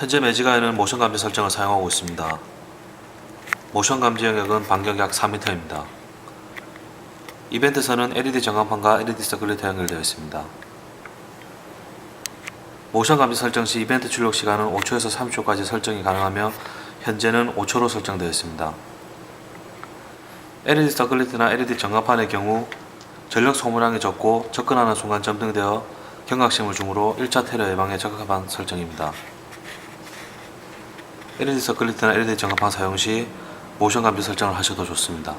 현재 매지가에는 모션 감지 설정을 사용하고 있습니다. 모션 감지 영역은 반경 약 4m입니다. 이벤트선은 LED 전광판과 LED 서큘레이터 연결되어 있습니다. 모션 감지 설정 시 이벤트 출력 시간은 5초에서 30초까지 설정이 가능하며 현재는 5초로 설정되어 있습니다. LED 서큘레이터나 LED 전광판의 경우 전력 소모량이 적고 접근하는 순간 점등되어 경각심을 주므로 1차 테러 예방에 적합한 설정입니다. LED 서큘레이터나 LED 전광판 사용 시 모션 감지 설정을 하셔도 좋습니다.